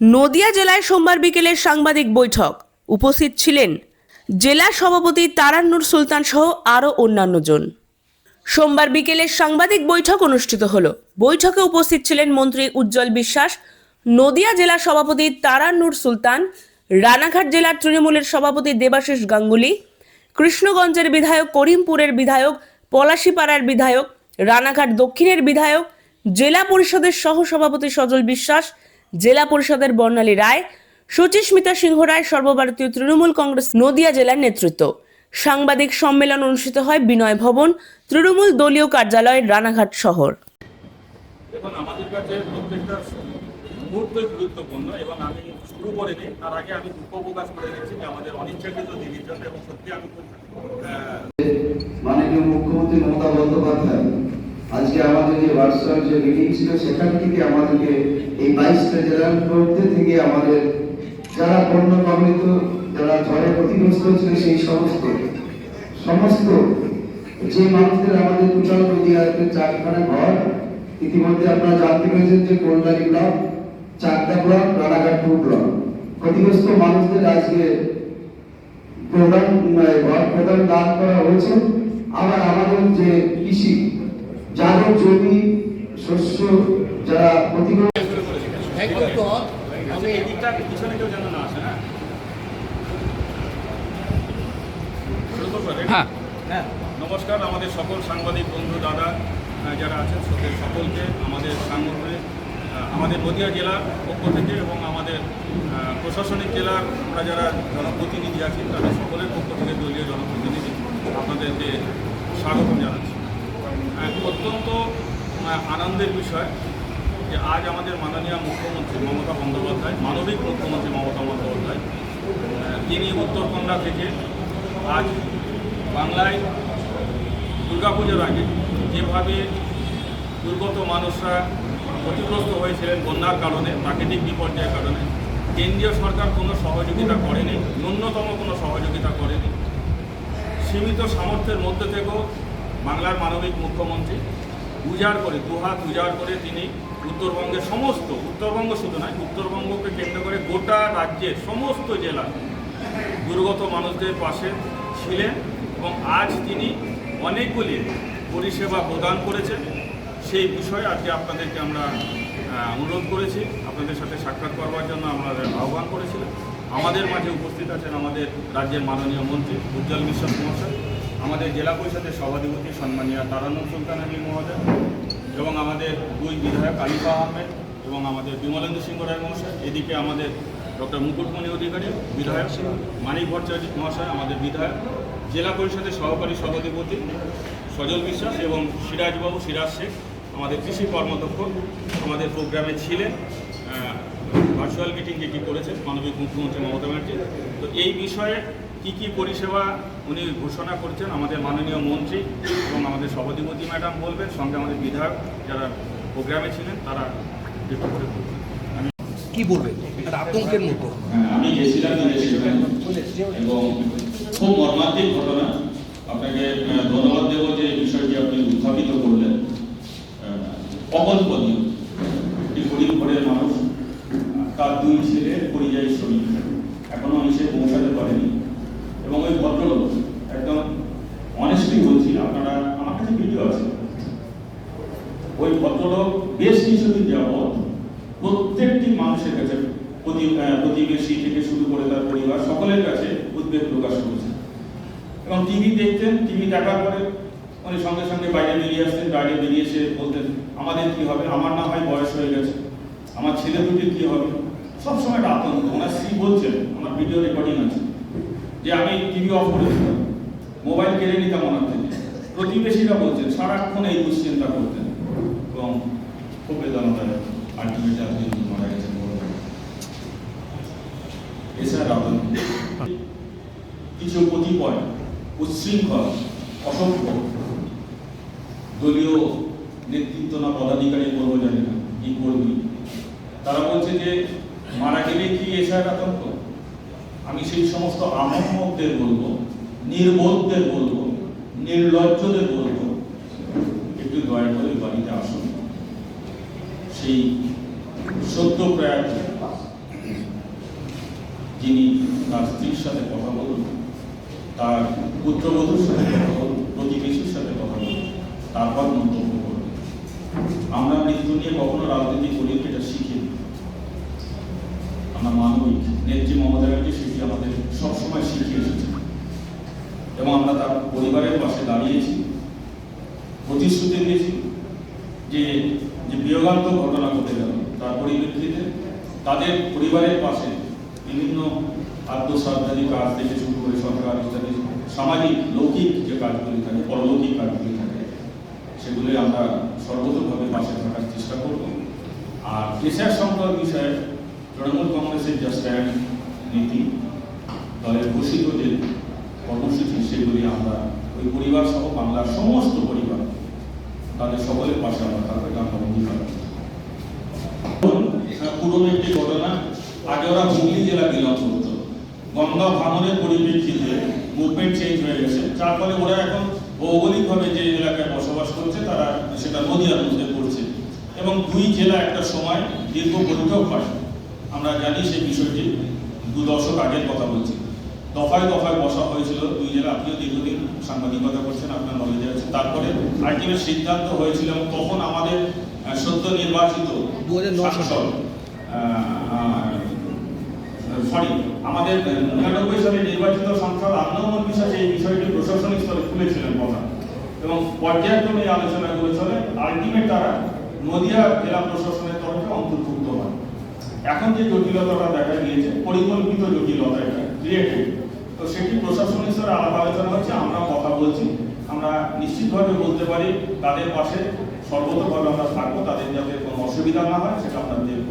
নদিয়া জেলায় সোমবার বিকেলের সাংবাদিক বৈঠক। উপস্থিত ছিলেন জেলা সভাপতি তারান্নুর সুলতান সহ আরও অন্যান্যজন। সোমবার বিকেলের সাংবাদিক বৈঠক অনুষ্ঠিত হল। বৈঠকে উপস্থিত ছিলেন মন্ত্রী উজ্জ্বল বিশ্বাস, নদিয়া জেলা সভাপতি তারান্নুর সুলতান, রানাঘাট জেলার তৃণমূলের সভাপতি দেবাশিস গাঙ্গুলি, কৃষ্ণগঞ্জের বিধায়ক করিমপুরের বিধায়ক, পলাশীপাড়ার বিধায়ক, রানাঘাট দক্ষিণের বিধায়ক, জেলা পরিষদের সহসভাপতি সজল বিশ্বাস জেলা পরিষদের বর্ণালী রায় সুচিস্মিতা সিংহ রায় সর্বভারতীয় তৃণমূল কংগ্রেস নদিয়া জেলার নেতৃত্ব। সাংবাদিক সম্মেলন অনুষ্ঠিত হয় বিনয় ভবন তৃণমূল দলীয় কার্যালয় রানাঘাট শহর। দেখুন আমাদের কাছে প্রত্যেকটা মুহূর্তই গুরুত্বপূর্ণ এবং আমি শুরু করে নিই তার আগে আমি দুঃখ প্রকাশ করে দিচ্ছি যে আমাদের অনিচ্ছাকৃত ডিভিশন এবং সত্যি আমি খুব মাননীয় মুখ্যমন্ত্রী মমতা বন্দ্যোপাধ্যায় আজকে আমাদের যে ভার্চুয়াল যে মিটিং ছিল, সেখান থেকে আমাদেরকে এই বাইশটা জেলার মধ্যে থেকে আমাদের যারা বন্য কবলিত যারা ঝড়ে ক্ষতিগ্রস্ত ছিল, সেই সমস্ত সমস্ত যে মানুষদের আমাদের টোটাল নদীয়াতে চারখানা ঘর, ইতিমধ্যে আপনারা জানতে পেরেছেন যে কল্যাণী ব্লক চারটা ব্লক রানাঘাট টু ব্লক। ক্ষতিগ্রস্ত মানুষদের আজকে প্রদান মানে ঘর প্রদান দান করা হয়েছে। আবার আমাদের যে কৃষি যাদের জমি শস্য যারা ক্ষতিগ্রস্ত আমি এই পিছনে কেউ যেন না আসে না শুরু হ্যাঁ। নমস্কার আমাদের সকল সাংবাদিক বন্ধু দাদা যারা আছেন সকল সকলকে আমাদের সাংগঠনে আমাদের নদিয়া জেলার পক্ষ থেকে এবং আমাদের প্রশাসনিক জেলার আমরা যারা জনপ্রতিনিধি আছি তাদের সকলের পক্ষ থেকে দলীয় জনপ্রতিনিধি আপনাদেরকে স্বাগতম জানাচ্ছি। অত্যন্ত আনন্দের বিষয় যে আজ আমাদের মাননীয় মুখ্যমন্ত্রী মমতা বন্দ্যোপাধ্যায়, মানবিক মুখ্যমন্ত্রী মমতা বন্দ্যোপাধ্যায় তিনি উত্তরকন্যা থেকে আজ বাংলায় দুর্গাপুজোর আগে যেভাবে দুর্গত মানুষরা ক্ষতিগ্রস্ত হয়েছিলেন বন্যার কারণে, প্রাকৃতিক বিপর্যয়ের কারণে, কেন্দ্রীয় সরকার কোনো সহযোগিতা করেনি, ন্যূনতম কোনো সহযোগিতা করেনি, সীমিত সামর্থ্যের মধ্যে থেকেও বাংলার মানবিক মুখ্যমন্ত্রী। উজাড় করে, দুহাত উজাড় করে তিনি উত্তরবঙ্গের সমস্ত, উত্তরবঙ্গ শুধু নয়, উত্তরবঙ্গকে কেন্দ্র করে গোটা রাজ্যের সমস্ত জেলা দুর্গত মানুষদের পাশে ছিলেন এবং আজ তিনি অনেকগুলি পরিষেবা প্রদান করেছেন। সেই বিষয়ে আজকে আপনাদেরকে আমরা অনুরোধ করেছি। আপনাদের সাথে সাক্ষাৎ করবার জন্য আমরা আহ্বান করেছিলাম। আমাদের মাঝে উপস্থিত আছেন আমাদের রাজ্যের মাননীয় মন্ত্রী উজ্জ্বল বিশ্বাস মহাশয়। আমাদের জেলা পরিষদের সভাধিপতি সম্মানীয় তারানুর সুলতান আলী মহোদয় এবং আমাদের দুই বিধায়ক আলিফা আহমেদ এবং আমাদের বিমলেন্দু সিংহ রায় মহাশয়, এদিকে আমাদের ডক্টর মুকুটমণি অধিকারী, বিধায়ক মানিক ভট্টাচার্য মহাশয়, আমাদের বিধায়ক, জেলা পরিষদের সহকারী সভাধিপতি সজল বিশ্বাস এবং সিরাজবাবু, সিরাজ শেখ, আমাদের কৃষি কর্মদক্ষ আমাদের প্রোগ্রামে ছিলেন ভার্চুয়াল মিটিং যেটি করেছেন মানবিক মুখ্যমন্ত্রী মমতা ব্যানার্জি। তো এই বিষয়ে কি কি পরিষেবা উনি ঘোষণা করছেন আমাদের মাননীয় মন্ত্রী এবং আমাদের সভাধিপতি ম্যাডাম বলবেন সঙ্গে আমাদের বিধায়ক যারা প্রোগ্রামে ছিলেন তারা কি বলবেন? আতঙ্কের মতো। হ্যাঁ, আমি গেছিলাম এবং খুব মর্মান্তিক ঘটনা। আপনাকে ধন্যবাদ দেব যে এই বিষয়টি আপনি উত্থাপিত করলেন। অকল্পনীয় একটি গরিব ঘরের মানুষ তার দুই ছেলে পরিযায়ী শ্রমিক। এখনও এসে পৌঁছাতে পারেনি। এবং ওই ভদ্রলোক, একদম অনেস্টলি বলছি, আপনারা আমার কাছে ভিডিও আছে। ওই ভদ্রলোক বেশ কিছুদিন যাবৎ প্রত্যেকটি মানুষের কাছে প্রতি- প্রতিবেশী থেকে শুরু করে তার পরিবার সকলের কাছে উদ্বেগ প্রকাশ করেছে। এবং টিভি দেখতেন, টিভি দেখার পরে উনি সঙ্গে সঙ্গে বাইরে বেরিয়ে আসতেন, বাইরে বেরিয়ে এসে বলতেন, আমাদের কি হবে? আমার না হয় বয়স হয়ে গেছে। আমার ছেলে দুটির কি হবে? সবসময় একটা আতঙ্ক, ওনার স্ত্রী বলছেন, আমার ভিডিও রেকর্ডিং আছে। যে আমি টিভি অফ করে দিতাম। মোবাইল কেড়ে নিতাম ওনার থেকে। প্রতিবেশীরা বলছেন সারাক্ষণ এই দুশ্চিন্তা করতেন। এবং খুব বেদনাদায়ক আলটিমেটলি আপনি মারা গেছেন কিছু কতিপয় উচ্ছৃঙ্খল, অসভ্য, দলীয় নেতৃত্ব না পদাধিকারী করব জানি না, কি করবি? তারা বলছে যে, মারা গেলে কি এছাড়া আতঙ্ক? আমি সেই সমস্ত আমকদের বলব, নির্বোধদের বলব, নির্লজ্জদের বলব, একটু দয়া করে বাড়িতে আসুন। সেই সদ্য প্রয়াত যিনি তার স্ত্রীর সাথে কথা বলুন, তার পুত্রবধূর সাথে কথা বলুন, প্রতিবেশীর সাথে কথা বলুন, তারপর মন্তব্য করুন। আমরা মৃত্যু নিয়ে কখনো রাজনীতি করি এটা শিখি। আমরা মানবিক নেত্রী মমতা ব্যানার্জি, সেটি আমাদের সবসময় শিখিয়ে এসেছে। এবং আমরা তার পরিবারের পাশে দাঁড়িয়েছি, প্রতিশ্রুতি দিয়েছি যে যে বিয়োগান্ত ঘটনা ঘটে গেল তার পরিপ্রেক্ষিতে তাদের পরিবারের পাশে বিভিন্ন আত্মসাধ্যাদি কাজ থেকে শুরু করে সরকার ইত্যাদি, সামাজিক, লৌকিক যে কাজগুলি থাকে, পরলৌকিক কাজগুলি থাকে সেগুলি আমরা সর্বতভাবে পাশে থাকার চেষ্টা করব। আর পেশার সংক্রান্ত বিষয়ে তৃণমূল কংগ্রেসের যা স্ট্যান্ড নীতি দলের ঘোষিত যে কর্মসূচি, সেগুলি আমরা ওই পরিবার সহ বাংলার সমস্ত পরিবার, তাদের সকলের পাশে আমরা থাকব আমরা অঙ্গীকার। পুরনো একটি ঘটনা, আগে ওরা হুগলি জেলা বিলং করত। গঙ্গা ভাঙনের পরিপ্রেক্ষিতে মুভমেন্ট চেঞ্জ হয়ে গেছে। যার ফলে ওরা এখন ভৌগোলিকভাবে যে এলাকায় বসবাস করছে, তারা সেটা নদীয়ার মধ্যে পড়ছে। এবং দুই জেলা একটা সময় দীর্ঘ বৈঠক হয়। আমরা জানি সেই বিষয়টি দু দশক আগের কথা বলছি। দফায় দফায় বসা হয়েছিল দুই জেলা। আপনিও দীর্ঘদিন সাংবাদিকতা করছেন আপনার নলেজে আছে তারপরে আইটিএমের সিদ্ধান্ত হয়েছিল এবং তখন আমাদের সদ্য নির্বাচিত 2009 সাংসদ, সরি আমাদের নিরানব্বই সালে নির্বাচিত সংসদ আন্দোলন বিশ্বাস এই বিষয়টি প্রশাসনিক স্তরে খুলেছিলেন কথা এবং পর্যায়ক্রমে আলোচনাগুলো চলে। আলটিমেট তারা নদিয়া জেলা প্রশাসনের তরফে অন্তর্ভুক্ত। এখন যে জটিলতাটা দেখা গিয়েছে, পরিকল্পিত জটিলতা এটা ক্রিয়েটিভ তো সেটি প্রশাসনের স্তরে আলাপ আলোচনা হচ্ছে, আমরা কথা বলছি, আমরা নিশ্চিতভাবে বলতে পারি, তাদের পাশে সর্বতভাবে আমরা থাকব, তাদের যাতে কোনো অসুবিধা না হয়, সেটা আমরা দেখব।